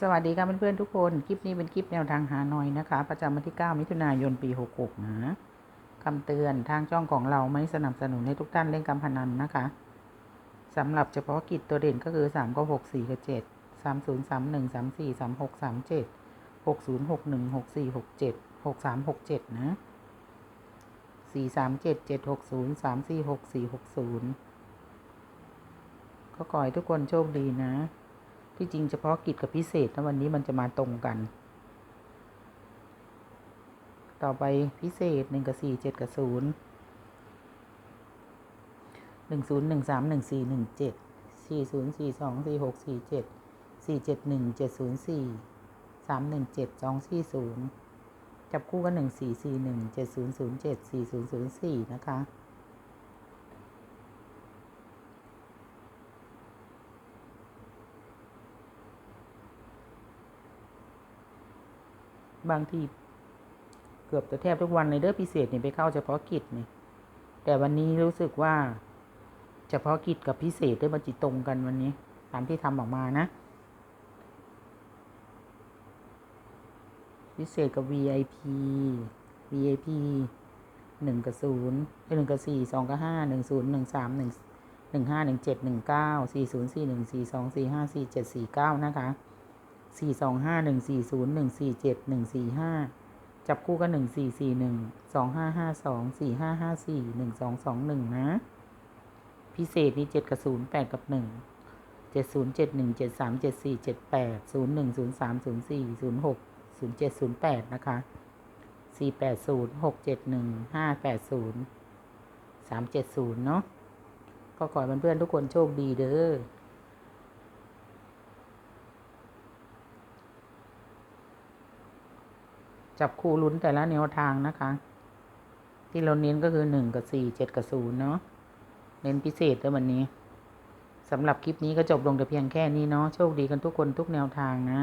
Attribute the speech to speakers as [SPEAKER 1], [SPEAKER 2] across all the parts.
[SPEAKER 1] สวัสดีครับเพื่อนๆทุกคน คลิปนี้เป็นคลิปแนวทางหาหน่อยนะคะ ประจำวันที่ 9 มิถุนายนปี 66 นะคำเตือนทางช่องของเราไม่สนับสนุนให้ทุกท่านเล่นการพนันนะคะสำหรับเฉพาะกิจตัวเด่นก็คือ 3 ก็ 6 4 กับ 7 3 0 3 1 3 4 3 6 3 7 6 0 6 1 6 4 6 7 6 3 6 7 นะ 4 3 7 7 6 0 3 4 6 4 6 0 ก็ขอให้ทุกคนโชคดีนะ ที่จริงเฉพาะกิจกับพิเศษนะวันนี้มันจะมาตรงกัน ต่อไปพิเศษหนึ่งกับสี่เจ็ดกับศูนย์หนึ่งศูนย์หนึ่งสามหนึ่งสี่หนึ่งเจ็ดสี่ศูนย์สี่สองสี่หกสี่เจ็ดสี่เจ็ดหนึ่งเจ็ดศูนย์สี่สามหนึ่งเจ็ดสองสี่ศูนย์จับคู่กันหนึ่งสี่สี่หนึ่งเจ็ดศูนย์ศูนย์เจ็ดสี่ศูนย์ศูนย์สี่นะคะ บางทีเกือบจะแทบทุกวันในเด้อพิเศษนี่ไปเข้าเฉพาะกิจนี่แต่วันนี้รู้สึกว่า เฉพาะกิจกับพิเศษได้มาจิตตรงกันวันนี้ ตามที่ทำออกมานะ พิเศษกับ VIP VIP หนึ่งกับศูนย์หนึ่งกับสี่สองกับห้าหนึ่งศูนย์หนึ่งสามหนึ่งหนึ่งห้าหนึ่งเจ็ดหนึ่งเก้าสี่ศูนย์สี่หนึ่งสี่สองสี่ห้าสี่เจ็ดสี่เก้านะคะ สี่สองห้าหนึ่งสี่ศูนย์หนึ่งสี่เจ็ดหนึ่งสี่ห้าจับคู่กันหนึ่งสี่สี่หนึ่งสองห้าห้าสองสี่ห้าห้าสี่หนึ่งสองสองหนึ่งนะ พิเศษนี่เจ็ดกับศูนย์แปดกับหนึ่งเจ็ดศูนย์เจ็ดหนึ่งเจ็ดสามเจ็ดสี่เจ็ดแปดศูนย์หนึ่งศูนย์สามศูนย์สี่ศูนย์หกศูนย์เจ็ดศูนย์แปดนะคะสี่แปดศูนย์หกเจ็ดหนึ่งห้าแปดศูนย์สามเจ็ดศูนย์เนาะก็ขอให้เพื่อนๆทุกคนโชคดีเด้อ จับคู่ลุ้นแต่ละแนวทางนะคะ ที่เราเน้นก็คือหนึ่งกับสี่เจ็ดกับศูนย์เนาะเน้นพิเศษแล้ววันนี้สำหรับคลิปนี้ก็จบลงแต่เพียงแค่นี้เนาะโชคดีกันทุกคนทุกแนวทางนะ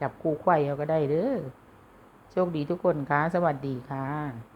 [SPEAKER 1] จับคู่ไข่เอาก็ได้เด้อโชคดีทุกคนค่ะสวัสดีค่ะ